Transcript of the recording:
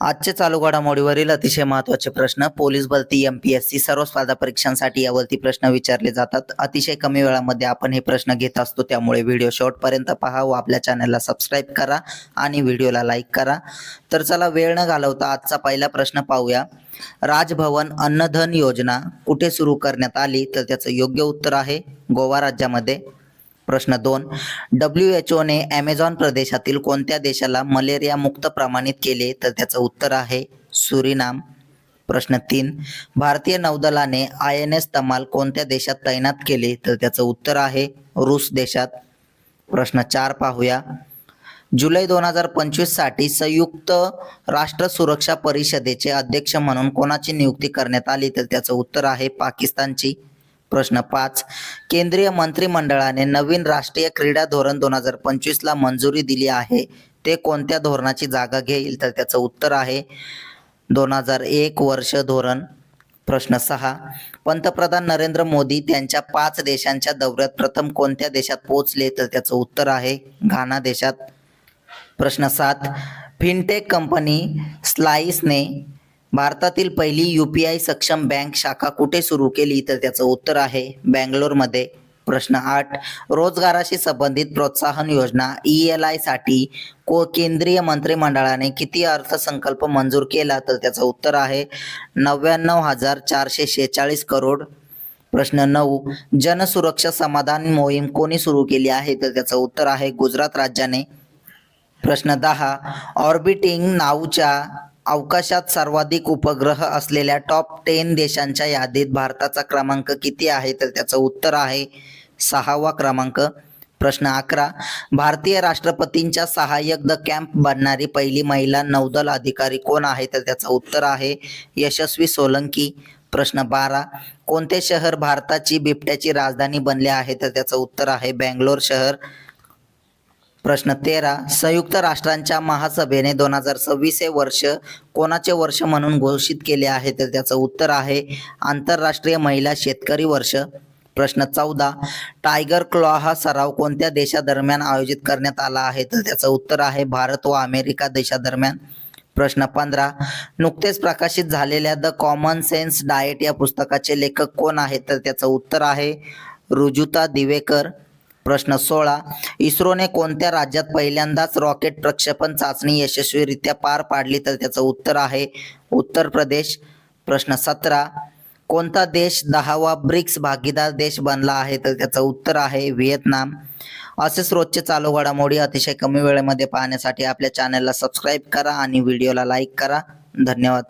आजचे चालू घडामोडीवरील अतिशय महत्त्वाचे प्रश्न पोलीस भरती एम पी एस सी सर्व स्पर्धा परीक्षांसाठी यावरती प्रश्न विचारले जातात. अतिशय कमी वेळामध्ये आपण हे प्रश्न घेत असतो त्यामुळे व्हिडिओ शेवटपर्यंत पहा व आपल्या चॅनलला सबस्क्राईब करा आणि व्हिडिओला लाईक करा. तर चला वेळ न घालवता आजचा पहिला प्रश्न पाहूया. राजभवन अन्नधन योजना कुठे सुरू करण्यात आली? तर त्याचं योग्य उत्तर आहे गोवा राज्यामध्ये. प्रश्न दोन. डब्ल्यू एच ओने ॲमेझॉन प्रदेशातील कोणत्या देशाला मलेरिया मुक्त प्रमाणित केले? तर त्याचं उत्तर आहे सुरिनाम. प्रश्न तीन. भारतीय नौदलाने आय एन एस तमाल कोणत्या देशात तैनात केले? तर त्याचं उत्तर आहे रूस देशात. प्रश्न चार पाहूया. जुलै दोन हजार पंचवीससाठी संयुक्त राष्ट्र सुरक्षा परिषदेचे अध्यक्ष म्हणून कोणाची नियुक्ती करण्यात आली? तर त्याचं उत्तर आहे पाकिस्तानची. प्रश्न पाच. केंद्रीय मंत्रिमंडळाने नवीन राष्ट्रीय क्रीडा धोरण दोन हजार पंचवीसला मंजुरी दिली आहे. ते कोणत्या धोरणाची जागा घेईल? तर त्याचं उत्तर आहे दोन हजार एक वर्ष धोरण. प्रश्न सहा. पंतप्रधान नरेंद्र मोदी त्यांच्या पाच देशांच्या दौऱ्यात प्रथम कोणत्या देशात पोहोचले? तर त्याचं उत्तर आहे घाना देशात. प्रश्न सात. फिनटेक कंपनी स्लाईसने भारतातील पहिली यू पी आय सक्षम बँक शाखा कुठे सुरू केली? तर त्याचं उत्तर आहे बँगलोरमध्ये. प्रश्न आठ. रोजगाराशी संबंधित प्रोत्साहन योजना ई एल आयसाठी को केंद्रीय मंत्रिमंडळाने किती अर्थसंकल्प मंजूर केला? तर त्याचं उत्तर आहे नव्याण्णव हजार चारशे शेहेचाळीस करोड. प्रश्न नऊ. जनसुरक्षा समाधान मोहीम कोणी सुरू केली आहे? तर त्याचं उत्तर आहे गुजरात राज्याने. प्रश्न दहा. ऑर्बिटिंग नावच्या अवकाशात सर्वाधिक उपग्रह असलेल्या टॉप टेन देशांच्या यादीत भारताचा क्रमांक किती आहे? तर त्याचं उत्तर आहे सहावा क्रमांक. प्रश्न अकरा. भारतीय राष्ट्रपतींच्या सहाय्यक द कॅम्प बनणारी पहिली महिला नौदल अधिकारी कोण आहे? तर त्याचं उत्तर आहे यशस्वी सोलंकी. प्रश्न बारा. कोणते शहर भारताची बिबट्याची राजधानी बनले आहे? तर त्याचं उत्तर आहे बँगलोर शहर. प्रश्न तेरा. संयुक्त राष्ट्रांच्या महासभेने दोन हजार सव्वीस हे वर्ष कोणाचे वर्ष म्हणून घोषित केले आहे? तर त्याचं उत्तर आहे आंतरराष्ट्रीय महिला शेतकरी वर्ष. प्रश्न चौदा. टायगर क्लॉ हा सराव कोणत्या देशादरम्यान आयोजित करण्यात आला आहे? तर त्याचं उत्तर आहे भारत व अमेरिका देशादरम्यान. प्रश्न पंधरा. नुकतेच प्रकाशित झालेल्या द कॉमन सेन्स डाएट या पुस्तकाचे लेखक कोण आहेत? तर त्याचं उत्तर आहे रुजुता दिवेकर. प्रश्न सोळा. इस्रोने कोणत्या राज्यात पहिल्यांदाच रॉकेट प्रक्षेपण चाचणी यशस्वीरित्या पार पाडली तर त्याचं उत्तर आहे उत्तर प्रदेश. प्रश्न सतरा. कोणता देश दहावा ब्रिक्स भागीदार देश बनला आहे तर त्याचं उत्तर आहे व्हिएतनाम. असेच रोजचे चालू घडामोडी अतिशय कमी वेळेमध्ये पाहण्यासाठी आपल्या चॅनलला सबस्क्राईब करा आणि व्हिडिओला लाईक करा. धन्यवाद.